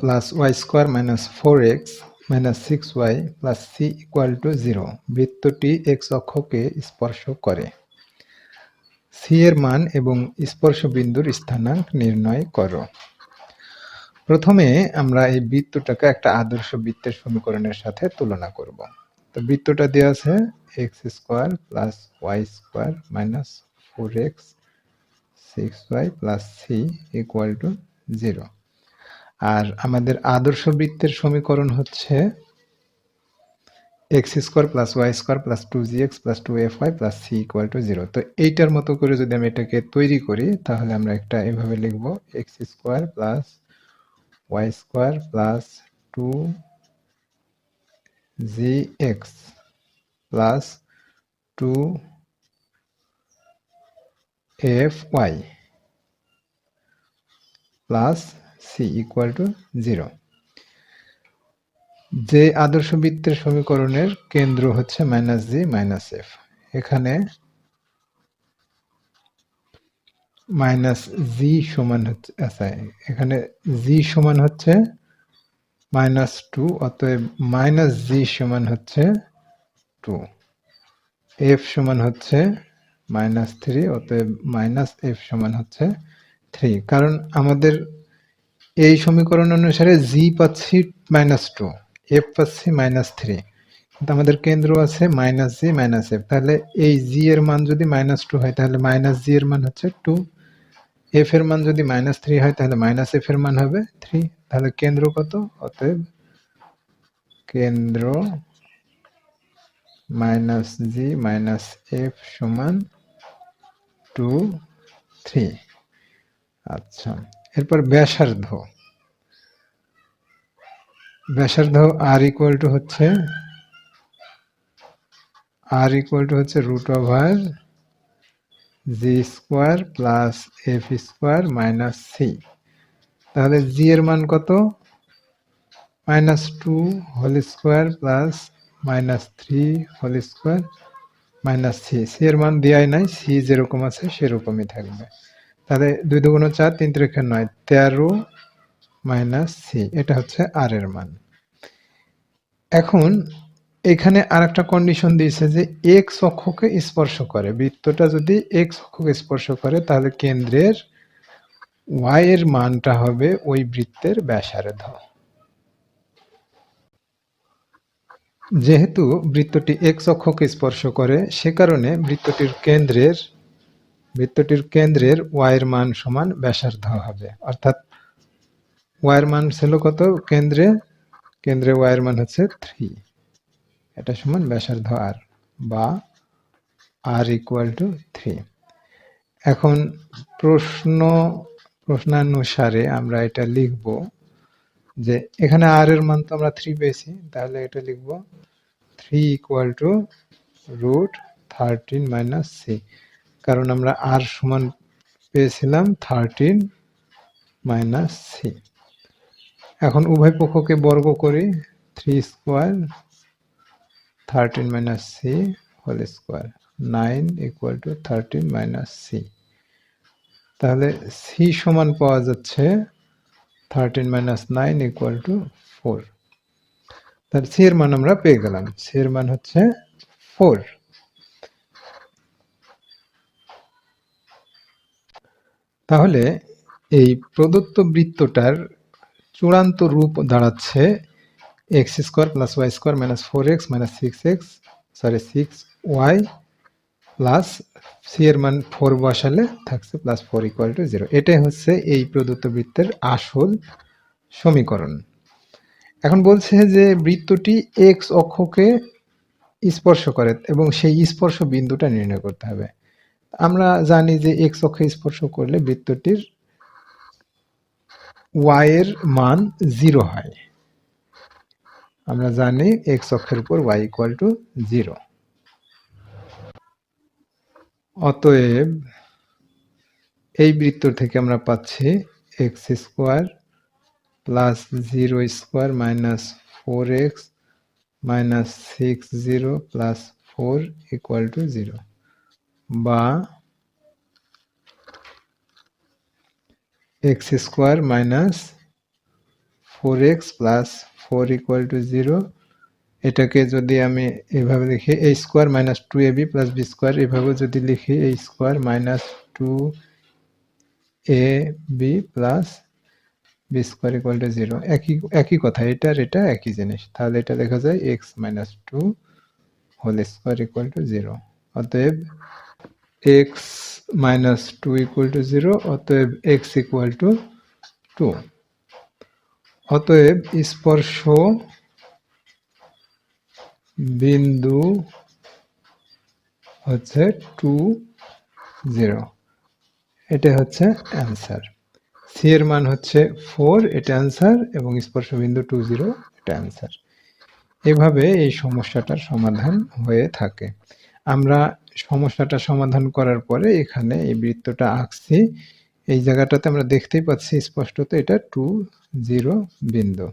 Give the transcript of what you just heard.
Plus Y square minus four X minus six Y plus C equal to zero বৃত্তটি X অক্ষকে স্পর্শ করে। C এর মান এবং স্পর্শ বিন্দুর স্থানাঙ্ক নির্ণয় করো। প্রথমে আমরা এই বৃত্তটাকে একটা আদর্শ বৃত্তের সমীকরণের সাথে তুলনা করব। তো বৃত্তটা দেওয়া আছে X square plus Y square minus four X six Y plus C equal to zero আর আমাদের আদর্শ বৃত্তের সমীকরণ হচ্ছে X square plus Y square plus two G X plus two F Y plus C equal to zero তো এইটার মতো করে যদি আমি এটাকে তৈরি করি, তাহলে আমরা একটা এভাবে লিখব X square plus Y square plus two G X plus two F Y plus C equal to zero যে আদর্শ বৃত্তের সমীকরণের কেন্দ্র হচ্ছে মাইনাস জি মাইনাস এফ এখানে মাইনাস জি সমান হচ্ছে আচ্ছা এখানে জি সমান হচ্ছে মাইনাস টু অতএব মাইনাস জি সমান হচ্ছে টু এফ সমান হচ্ছে মাইনাস থ্রি অতএব মাইনাস এফ সমান হচ্ছে থ্রি কারণ আমাদের এই সমীকরণ অনুসারে জি পাচ্ছি মাইনাস টু এফ পাচ্ছি মাইনাস থ্রি কিন্তু আমাদের কেন্দ্র আছে মাইনাস জি মাইনাস এফ তাহলে এই জি এর মান যদি মাইনাস টু হয়, তাহলে মাইনাস জি এর মান হচ্ছে টু এফ এর মান যদি মাইনাস থ্রি হয়, তাহলে মাইনাস এফ এর মান হবে থ্রি তাহলে কেন্দ্র কত? অতএব কেন্দ্র মাইনাস জি মাইনাস এফ সমান টু থ্রি আচ্ছা এরপর ব্যাসার্ধ। ব্যাসার্ধ আর ইকুয়াল টু হচ্ছে আর ইকুয়াল টু হচ্ছে root over G square plus F square minus C তাহলে জি এর মান কত? Minus two whole square plus minus three whole square minus C C এর মান দেওয়াই নাই, সি যেরকম আছে সেরকমই থাকবে। তাহলে দুই দুগুণ চার, তিন ত্রিখে নয়, তেরো মাইনাস সি, এটা হচ্ছে আর এর মান। এখন এখানে আর একটা কন্ডিশন দিয়েছে যে এক্স অক্ষকে স্পর্শ করে, বৃত্তটা যদি এক্স অক্ষকে স্পর্শ করে, তাহলে কেন্দ্রের ওয়াই এর মানটা হবে ওই বৃত্তের ব্যাসার্ধ। যেহেতু বৃত্তটি এক্স অক্ষকে স্পর্শ করে, সে কারণে বৃত্তটির কেন্দ্রের বৃত্তটির কেন্দ্রের ওয়াইয়ের মান সমান ব্যাসার্ধ হবে। অর্থাৎ ওয়াইয়ের মান ছিল কত? কেন্দ্রে কেন্দ্রে ওয়াইয়ের মান হচ্ছে থ্রি এটা সমান ব্যাসার্ধ আর বা আর ইকুয়াল টু থ্রি এখন প্রশ্ন, প্রশ্নানুসারে আমরা এটা লিখব। যে এখানে আর এর মান তো আমরা থ্রি পেয়েছি, তাহলে এটা লিখব three equal to root thirteen minus C কারণ আমরা আর সমান পেয়েছিলাম থার্টিন মাইনাস সি এখন উভয় পক্ষকে বর্গ করি three square thirteen minus C whole square nine equal to thirteen minus C তাহলে সি সমান পাওয়া যাচ্ছে thirteen minus nine equal to four তাহলে সি এর মান আমরা পেয়ে গেলাম। সি এর হচ্ছে ফোর তাহলে এই প্রদত্ত বৃত্তটার চূড়ান্ত রূপ দাঁড়াচ্ছে X square plus Y square minus four X minus six X sorry six Y plus C এর মান ফোর বসালে থাকছে plus four equal to zero এটাই হচ্ছে এই প্রদত্ত বৃত্তের আসল সমীকরণ। এখন বলছে যে বৃত্তটি এক্স অক্ষকে স্পর্শ করে এবং সেই স্পর্শ বিন্দুটা নির্ণয় করতে হবে। আমরা জানি যে এক্স অক্ষে স্পর্শ করলে বৃত্তটির ওয়াই এর মান জিরো হয়। আমরা জানি এক্স অক্ষের উপর ওয়াই ইকুয়াল টু জিরো অতএব এই বৃত্ত থেকে আমরা পাচ্ছি X square plus zero square minus four X minus six zero plus four equal to zero বা X square minus four X plus four equal to zero এটাকে যদি আমি এভাবে লিখি A square minus two A B plus B square এভাবে যদি লিখি A square minus two A B plus B square equal to zero একই একই কথা এটা এটা একই জিনিস। তাহলে এটা লেখা যায় X minus two whole square equal to zero অতএব X minus two equal to zero অতএব এক্স ইকুয়াল টু টু অতএব স্পর্শ বিন্দু হচ্ছে টু জিরো। এটা হচ্ছে অ্যান্সার। সি এর মান হচ্ছে ফোর, এটা অ্যান্সার, এবং স্পর্শ বিন্দু টু জিরো, এটা অ্যান্সার। এভাবে এই সমস্যাটার সমাধান হয়ে থাকে। আমরা সমস্যাটা সমাধান করার পরে এখানে এই বৃত্তটা আঁকছি। এই জায়গাটাতে আমরা দেখতেই পাচ্ছি স্পষ্টত এটা টু জিরো বিন্দু।